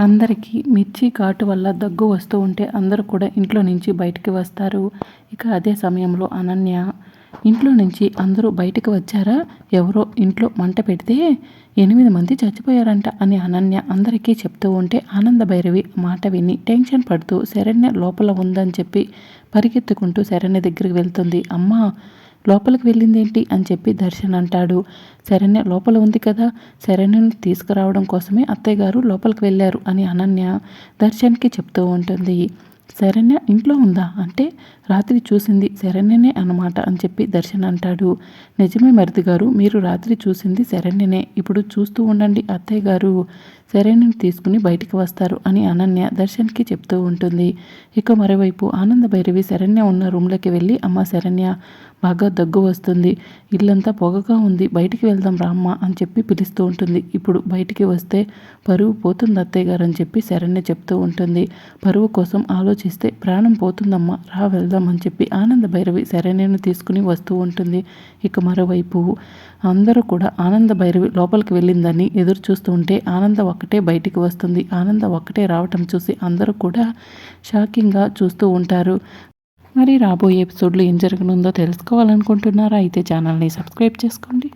అందరికీ మిర్చి ఘాటు వల్ల దగ్గు వస్తూ ఉంటే అందరూ కూడా ఇంట్లో నుంచి బయటికి వస్తారు. ఇక అదే సమయంలో అనన్య ఇంట్లో నుంచి అందరూ బయటకు వచ్చారా? ఎవరో ఇంట్లో మంట పెడితే ఎనిమిది మంది చచ్చిపోయారంట అని అనన్య అందరికీ చెప్తూ ఉంటే ఆనంద భైరవి మాట విని టెన్షన్ పడుతూ శరణ్య లోపల ఉందని చెప్పి పరిగెత్తుకుంటూ శరణ్య దగ్గరికి వెళ్తుంది. అమ్మా లోపలికి వెళ్ళిందేంటి అని చెప్పి దర్శన్ అంటాడు. శరణ్య లోపల ఉంది కదా శరణ్యను తీసుకురావడం కోసమే అత్తయ్య గారు లోపలికి వెళ్ళారు అని అనన్య దర్శన్కి చెప్తూ ఉంటుంది. శరణ్య ఇంట్లో ఉందా? అంటే రాత్రి చూసింది శరణ్యనే అన్నమాట అని చెప్పి దర్శన్ అంటాడు. నిజమే మరిది గారు మీరు రాత్రి చూసింది శరణ్యనే. ఇప్పుడు చూస్తూ ఉండండి అత్తయ్య గారు. శరణ్యని తీసుకుని బయటికి వస్తారు అని అనన్య దర్శన్కి చెప్తూ ఉంటుంది. ఇక మరోవైపు ఆనంద భైరవి శరణ్య ఉన్న రూమ్లోకి వెళ్ళి అమ్మ శరణ్య బాగా దగ్గు వస్తుంది. ఇల్లంతా పొగగా ఉంది బయటికి వెళ్దాం రామ్మ అని చెప్పి పిలుస్తూ ఉంటుంది. ఇప్పుడు బయటికి వస్తే పరువు పోతుంది అత్తయ్య గారు అని చెప్పి శరణ్య చెప్తూ ఉంటుంది. పరువు కోసం ఆలోచన ఆలోచిస్తే ప్రాణం పోతుందమ్మా రా వెళ్దామని చెప్పి ఆనంద భైరవి శరణ్యను తీసుకుని వస్తూ ఉంటుంది. ఇక మరోవైపు అందరూ కూడా ఆనంద భైరవి లోపలికి వెళ్ళిందని ఎదురు చూస్తూ ఉంటే ఆనంద ఒక్కటే బయటికి వస్తుంది. ఆనంద ఒక్కటే రావటం చూసి అందరూ కూడా షాకింగ్గా చూస్తూ ఉంటారు. మరి రాబోయే ఎపిసోడ్లో ఏం జరగనుందో తెలుసుకోవాలనుకుంటున్నారా? అయితే ఛానల్ని సబ్స్క్రైబ్ చేసుకోండి.